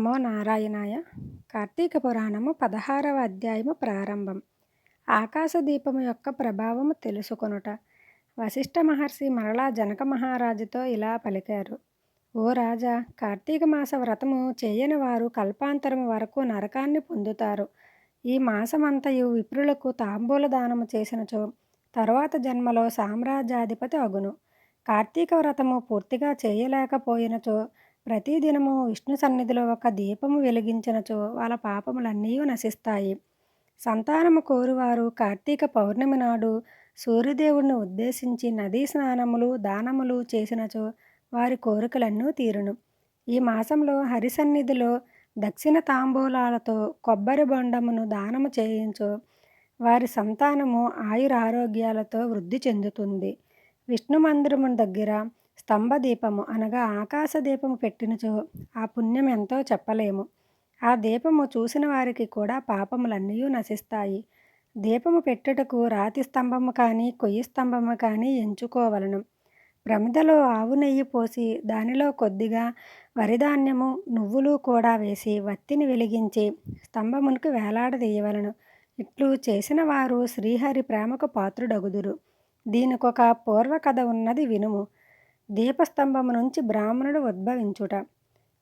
నమో నారాయణాయ. కార్తీక పురాణము పదహారవ అధ్యాయము ప్రారంభం. ఆకాశదీపము యొక్క ప్రభావము తెలుసుకొనుట. వశిష్ఠ మహర్షి మరలా జనక మహారాజుతో ఇలా పలికారు. ఓ రాజా కార్తీక మాస వ్రతము చేయని వారు కల్పాంతరము వరకు నరకాన్ని పొందుతారు. ఈ మాసమంతయు విప్రులకు తాంబూల దానము చేసినచో తరువాత జన్మలో సామ్రాజ్యాధిపతి అగును. కార్తీక వ్రతము పూర్తిగా చేయలేకపోయినచో ప్రతిదినము విష్ణు సన్నిధిలో ఒక దీపము వెలిగించినచో వాళ్ళ పాపములన్నీ నశిస్తాయి. సంతానము కోరువారు కార్తీక పౌర్ణమి నాడు సూర్యదేవుడిని ఉద్దేశించి నదీ స్నానములు దానములు చేసినచో వారి కోరికలన్నీ తీరును. ఈ మాసంలో హరిసన్నిధిలో దక్షిణ తాంబూలాలతో కొబ్బరి బొండమును దానము చేయించు వారి సంతానము ఆయురారోగ్యాలతో వృద్ధి చెందుతుంది. విష్ణు మందిరము దగ్గర స్తంభ దీపము అనగా ఆకాశ దీపము పెట్టినచో ఆ పుణ్యం ఎంతో చెప్పలేము. ఆ దీపము చూసిన వారికి కూడా పాపములన్నీ నశిస్తాయి. దీపము పెట్టుటకు రాతి స్తంభము కానీ కొయ్యి స్తంభము కానీ ఎంచుకోవలను. ప్రమిదలో ఆవు నెయ్యి పోసి దానిలో కొద్దిగా వరిధాన్యము నువ్వులు కూడా వేసి వత్తిని వెలిగించి స్తంభమునికి వేలాడదీయవలను. ఇట్లు చేసిన వారు శ్రీహరి ప్రేమకు పాత్రుడగుదురు. దీనికొక పూర్వకథ ఉన్నది వినుము. దీపస్తంభము నుంచి బ్రాహ్మణుడు ఉద్భవించుట.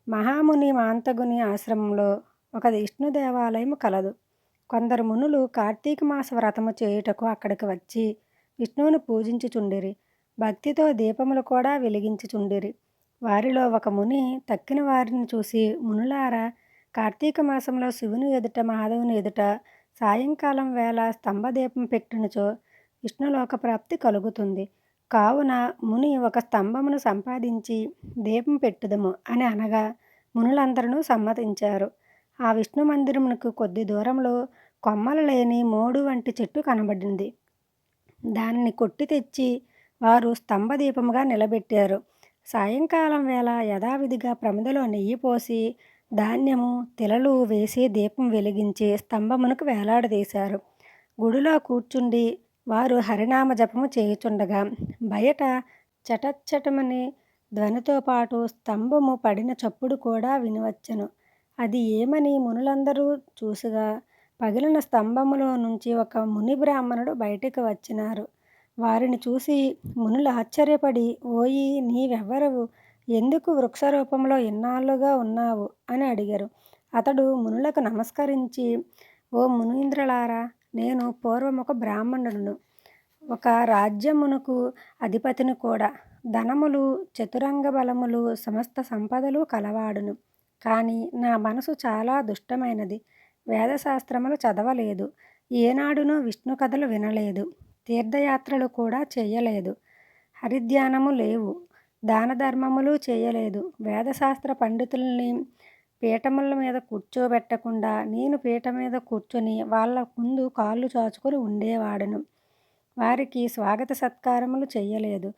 మహాముని మాంతగుని ఆశ్రమంలో ఒక విష్ణు దేవాలయము కలదు. కొందరు మునులు కార్తీక మాస వ్రతము చేయుటకు అక్కడికి వచ్చి విష్ణువుని పూజించుచుండిరి. భక్తితో దీపములు కూడా వెలిగించుచుండిరి. వారిలో ఒక ముని తక్కిన వారిని చూసి మునులారా కార్తీక మాసంలో శివుని ఎదుట మాధవుని ఎదుట సాయంకాలం వేళ స్తంభదీపం పెట్టినచో విష్ణులోక ప్రాప్తి కలుగుతుంది. కావున ముని ఒక స్తంభమును సంపాదించి దీపం పెట్టుదము అని అనగా మునులందరూ సమ్మతించారు. ఆ విష్ణు మందిరమునకు కొద్ది దూరంలో కొమ్మలు లేని మోడు వంటి చెట్టు కనబడింది. దానిని కొట్టి తెచ్చి వారు స్తంభ దీపముగా నిలబెట్టారు. సాయంకాలం వేళ యథావిధిగా ప్రమిదలో నెయ్యి పోసి ధాన్యము తిలలు వేసి దీపం వెలిగించి స్తంభమునకు వేలాడదీశారు. గుడిలో కూర్చుండి వారు హరినామ జపము చేయుచుండగా బయట చటచ్చటమని ధ్వనితో పాటు స్తంభము పడిన చప్పుడు కూడా వినవచ్చును. అది ఏమని మునులందరూ చూసగా పగిలిన స్తంభములో నుంచి ఒక ముని బ్రాహ్మణుడు బయటికి వచ్చినారు. వారిని చూసి మునులు ఆశ్చర్యపడి ఓయి నీవెవ్వరవు? ఎందుకు వృక్షరూపంలో ఇన్నాళ్ళుగా ఉన్నావు? అని అడిగారు. అతడు మునులకు నమస్కరించి ఓ మునీంద్రులారా నేను పూర్వం ఒక బ్రాహ్మణుడును. ఒక రాజ్యమునకు అధిపతిని కూడా. ధనములు చతురంగ బలములు సమస్త సంపదలు కలవాడును. కానీ నా మనసు చాలా దుష్టమైనది. వేదశాస్త్రములు చదవలేదు. ఏనాడునూ విష్ణు కథలు వినలేదు. తీర్థయాత్రలు కూడా చేయలేదు. హరిధ్యానము లేవు. దాన ధర్మములు చేయలేదు. వేదశాస్త్ర పండితుల్ని పీఠముల మీద కూర్చోబెట్టకుండా నేను పీట మీద కూర్చొని వాళ్ళ ముందు కాళ్ళు చాచుకొని ఉండేవాడను. వారికి స్వాగత సత్కారములు చేయలేదు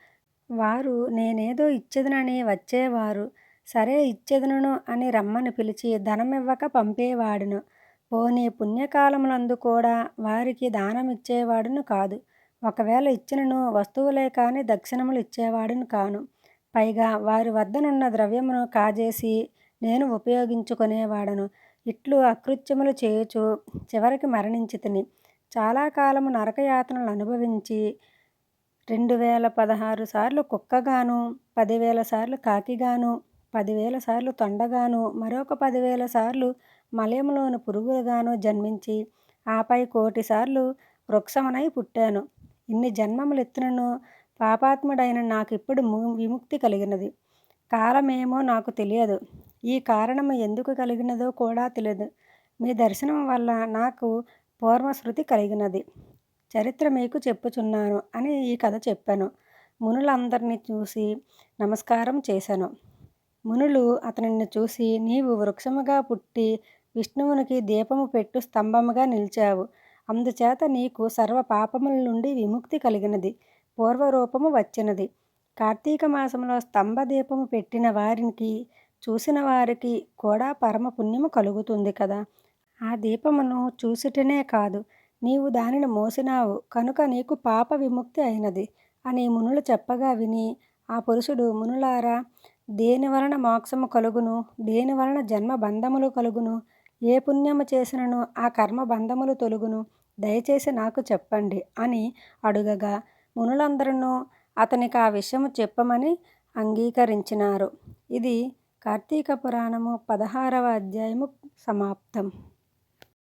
వారు నేనేదో ఇచ్చేదనని వచ్చేవారు. సరే ఇచ్చేదనను అని రమ్మని పిలిచి ధనమివ్వక పంపేవాడును. పోనీ పుణ్యకాలములందు కూడా వారికి దానం ఇచ్చేవాడును కాదు. ఒకవేళ ఇచ్చినను వస్తువులే కానీ దక్షిణములు ఇచ్చేవాడును కాను. పైగా వారి వద్దనున్న ద్రవ్యమును కాజేసి నేను ఉపయోగించుకునేవాడను. ఇట్లు అకృత్యములు చేయుచు చివరికి మరణించి తిని చాలా కాలము నరకయాతనలు అనుభవించి రెండు వేల పదహారు సార్లు కుక్కగాను పదివేల సార్లు కాకిగాను పదివేల సార్లు తొండగాను మరొక పదివేల సార్లు మలయంలోని పురుగులుగాను జన్మించి ఆపై కోటి సార్లు వృక్షమునై పుట్టాను. ఇన్ని జన్మములు ఎత్తునను పాపాత్ముడైన నాకు ఇప్పుడు విముక్తి కలిగినది. కాలమేమో నాకు తెలియదు. ఈ కారణము ఎందుకు కలిగినదో కూడా తెలియదు మీ దర్శనం వల్ల నాకు పూర్వశృతి కలిగినది. చరిత్ర మీకు చెప్పుచున్నాను అని ఈ కథ చెప్పాను. మునులందరినీ చూసి నమస్కారం చేశాను. మునులు అతనిని చూసి నీవు వృక్షముగా పుట్టి విష్ణువునికి దీపము పెట్టు స్తంభముగా నిలిచావు. అందుచేత నీకు సర్వ పాపముల నుండి విముక్తి కలిగినది. పూర్వరూపము వచ్చినది. కార్తీక మాసంలో స్తంభ దీపము పెట్టిన వారికి చూసిన వారికి కూడా పరమ పుణ్యము కలుగుతుంది కదా. ఆ దీపమును చూసుటనే కాదు నీవు దానిని మోసినావు కనుక నీకు పాప విముక్తి అయినది అని మునులు చెప్పగా విని ఆ పురుషుడు మునులారా దేని వలన మోక్షము కలుగును? దేని వలన జన్మ బంధములు కలుగును? ఏ పుణ్యము చేసినను ఆ కర్మ బంధములు తొలుగును? దయచేసి నాకు చెప్పండి అని అడుగగా మునులందరూ అతనికి ఆ విషయము చెప్పమని అంగీకరించినారు. ఇది కార్తీక పురాణము పదహారవ అధ్యాయము సమాప్తం.